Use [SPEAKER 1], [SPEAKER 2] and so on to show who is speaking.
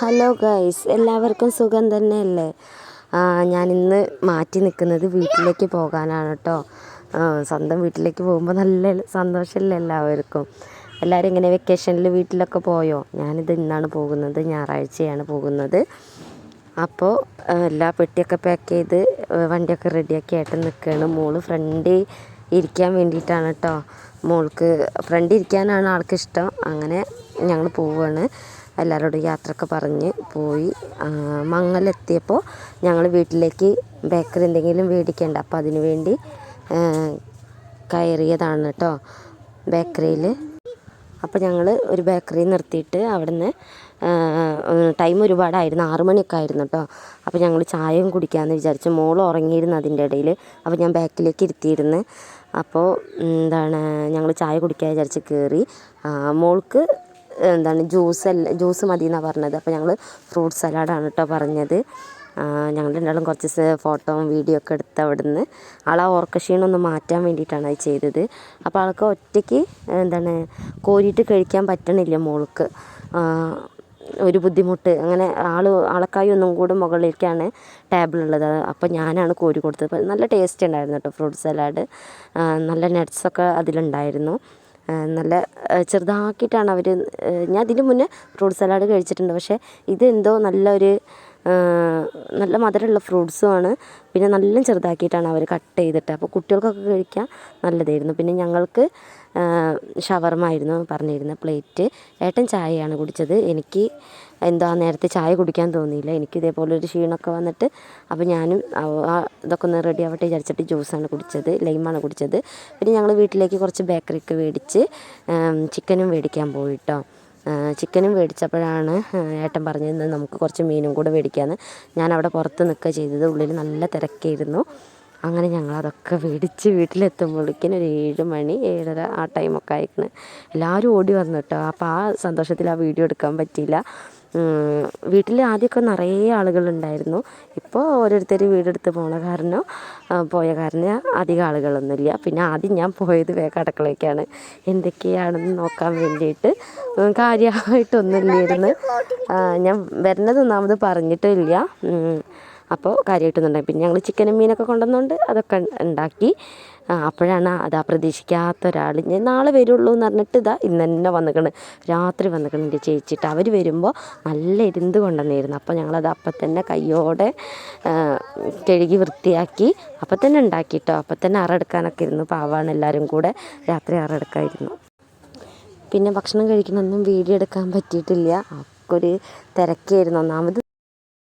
[SPEAKER 1] Hello guys എല്ലാവർക്കും സുഖം തന്നെയല്ലേ? ഞാനിന്ന് മാറ്റി നിൽക്കുന്നത് വീട്ടിലേക്ക് പോകാനാണ് കേട്ടോ സ്വന്തം വീട്ടിലേക്ക് പോകുമ്പോൾ നല്ല സന്തോഷമല്ലേ എല്ലാവർക്കും? എല്ലാവരും ഇങ്ങനെ വെക്കേഷനിൽ വീട്ടിലൊക്കെ പോയോ? ഞാനിത് ഇന്നാണ് പോകുന്നത്. ഞായറാഴ്ചയാണ് പോകുന്നത്. അപ്പോൾ എല്ലാ പെട്ടിയൊക്കെ പാക്ക് ചെയ്ത് വണ്ടിയൊക്കെ റെഡിയാക്കി ആയിട്ട് നിൽക്കുകയാണ്. മോൾ ഫ്രണ്ടിൽ ഇരിക്കാൻ വേണ്ടിയിട്ടാണ് കേട്ടോ മോൾക്ക് ഫ്രണ്ട് ഇരിക്കാനാണ് ആൾക്കിഷ്ടം. അങ്ങനെ ഞങ്ങൾ പോവുകയാണ് എല്ലാവരോടും യാത്രയൊക്കെ പറഞ്ഞ് പോയി. മങ്ങലെത്തിയപ്പോൾ ഞങ്ങൾ വീട്ടിലേക്ക് ബേക്കറി എന്തെങ്കിലും മേടിക്കേണ്ട അപ്പോൾ അതിനു വേണ്ടി കയറിയതാണ് കേട്ടോ ബേക്കറിയിൽ അപ്പോൾ ഞങ്ങൾ ഒരു ബേക്കറി നിർത്തിയിട്ട് അവിടുന്ന് ടൈം ഒരുപാടായിരുന്നു. ആറു മണിയൊക്കെ ആയിരുന്നു കേട്ടോ അപ്പോൾ ഞങ്ങൾ ചായയും കുടിക്കാമെന്ന് വിചാരിച്ചു. മോൾ ഉറങ്ങിയിരുന്നു അതിന്റെ ഇടയിൽ അപ്പോൾ ഞാൻ ബാക്കിലേക്ക് ഇരുത്തിയിരുന്നു. അപ്പോൾ എന്താണ് ഞങ്ങൾ ചായ കുടിക്കാൻ വിചാരിച്ച് കയറി മോൾക്ക് എന്താണ് ജ്യൂസ് ജ്യൂസ് മതി എന്നാണ് പറഞ്ഞത്. അപ്പോൾ ഞങ്ങൾ ഫ്രൂട്ട് സലാഡാണ് കേട്ടോ പറഞ്ഞത്. ആ, ഞങ്ങൾ രണ്ടാളും കുറച്ച് ഫോട്ടോയും വീഡിയോ ഒക്കെ എടുത്ത് അവിടുന്ന്. ആളെ ഓർക്കക്ഷീണം ഒന്ന് മാറ്റാൻ വേണ്ടിയിട്ടാണ് അത് ചെയ്തത്. അപ്പോൾ ആൾക്ക് ഒറ്റയ്ക്ക് എന്താണ് കോരിയിട്ട് കഴിക്കാൻ പറ്റണില്ല മോൾക്ക്. ഒരു ബുദ്ധിമുട്ട്. അങ്ങനെ ആൾ ആളക്കായി ഒന്നും കൂടെ മുകളിലേക്കാണ് ടേബിളുള്ളത് അപ്പോൾ ഞാനാണ് കോരി കൊടുത്തത്. നല്ല ടേസ്റ്റ് ഉണ്ടായിരുന്നു കേട്ടോ ഫ്രൂട്ട് സലാഡ് ആ, നല്ല നട്ട്സൊക്കെ അതിലുണ്ടായിരുന്നു. ആ, നല്ല ചെറുതാക്കിയിട്ടാണ് അവർ ഞാൻ ഇതിന് മുന്നേ ഫ്രൂട്ട് സലാഡ് കഴിച്ചിട്ടുണ്ട്. പക്ഷേ ഇതെന്തോ നല്ലൊരു നല്ല മധുരമുള്ള ഫ്രൂട്ട്സുമാണ്. പിന്നെ നല്ല ചെറുതാക്കിയിട്ടാണ് അവർ കട്ട് ചെയ്തിട്ട്. അപ്പോൾ കുട്ടികൾക്കൊക്കെ കഴിക്കാൻ നല്ലതായിരുന്നു. പിന്നെ ഞങ്ങൾക്ക് ഷവർമ ആയിരുന്നു പറഞ്ഞിരുന്ന പ്ലേറ്റ്. ഏട്ടൻ ചായയാണ് കുടിച്ചത്. എനിക്ക് എന്താ നേരത്തെ ചായ കുടിക്കാൻ തോന്നിയില്ല. എനിക്ക് ഇതേപോലെ ഒരു ക്ഷീണമൊക്കെ വന്നിട്ട് അപ്പോൾ ഞാനും ഇതൊക്കെ ഒന്ന് റെഡി ആവട്ടെ വിചാരിച്ചിട്ട് ജ്യൂസാണ് കുടിച്ചത്. ലൈമാണ് കുടിച്ചത്. പിന്നെ ഞങ്ങൾ വീട്ടിലേക്ക് കുറച്ച് ബേക്കറിക്ക് മേടിച്ച് ചിക്കനും മേടിക്കാൻ പോയി കേട്ടോ ചിക്കനും മേടിച്ചപ്പോഴാണ് ഏട്ടൻ പറഞ്ഞത് "ഇന്ന് നമുക്ക് കുറച്ച് മീനും കൂടെ മേടിക്കാമെന്ന് ഞാനവിടെ പുറത്ത് നിൽക്കുക ചെയ്തത് ഉള്ളിൽ നല്ല തിരക്കായിരുന്നു. അങ്ങനെ ഞങ്ങളതൊക്കെ മേടിച്ച് വീട്ടിലെത്തുമ്പോഴേക്കും ഒരു ഏഴ് മണി ഏഴര ആ ടൈമൊക്കെ ആയിക്കണ്. എല്ലാവരും ഓടി വന്നു കേട്ടോ. അപ്പോൾ ആ സന്തോഷത്തിൽ ആ വീഡിയോ എടുക്കാൻ പറ്റിയില്ല. വീട്ടിൽ ആദ്യമൊക്കെ നിറയെ ആളുകളുണ്ടായിരുന്നു. ഇപ്പോൾ ഓരോരുത്തർ വീടെടുത്ത് പോണ കാരണം പോയ കാരണം അധികം ആളുകളൊന്നുമില്ല. പിന്നെ ആദ്യം ഞാൻ പോയത് വേഗം അടുക്കളയ്ക്കാണ് എന്തൊക്കെയാണെന്ന് നോക്കാൻ വേണ്ടിയിട്ട് കാര്യമായിട്ടൊന്നും കാര്യമായിട്ടൊന്നുമില്ലായിരുന്നു. ഞാൻ വരുന്നത് ഒന്നാമത് പറഞ്ഞിട്ടില്ല അപ്പോൾ കാര്യമായിട്ടൊന്നുണ്ടായി. പിന്നെ ഞങ്ങൾ ചിക്കനും മീനൊക്കെ കൊണ്ടുവന്നുകൊണ്ട് അതൊക്കെ ഉണ്ടാക്കി. അപ്പോഴാണ് അതാ പ്രതീക്ഷിക്കാത്ത ഒരാൾ. ഞാൻ നാളെ വരുള്ളൂ എന്ന് പറഞ്ഞിട്ട് ഇതാ ഇന്ന് തന്നെ വന്നിക്കണ്. രാത്രി വന്നിക്കണ് എന്റെ ചേച്ചിട്ട്. അവർ വരുമ്പോൾ നല്ല ഇരുന്ന് കൊണ്ടുവന്നിരുന്നു. അപ്പോൾ ഞങ്ങളത് അപ്പം തന്നെ കയ്യോടെ കഴുകി വൃത്തിയാക്കി അപ്പം തന്നെ ഉണ്ടാക്കിയിട്ടോ അപ്പം തന്നെ അറെടുക്കാനൊക്കെ ഇരുന്നു. പാവാണ് എല്ലാവരും കൂടെ രാത്രി അറെടുക്കായിരുന്നു. പിന്നെ ഭക്ഷണം കഴിക്കുന്നൊന്നും വീഡിയോ എടുക്കാൻ പറ്റിയിട്ടില്ല. ഒക്കെ ഒരു തിരക്കായിരുന്നു. ഒന്നാമത്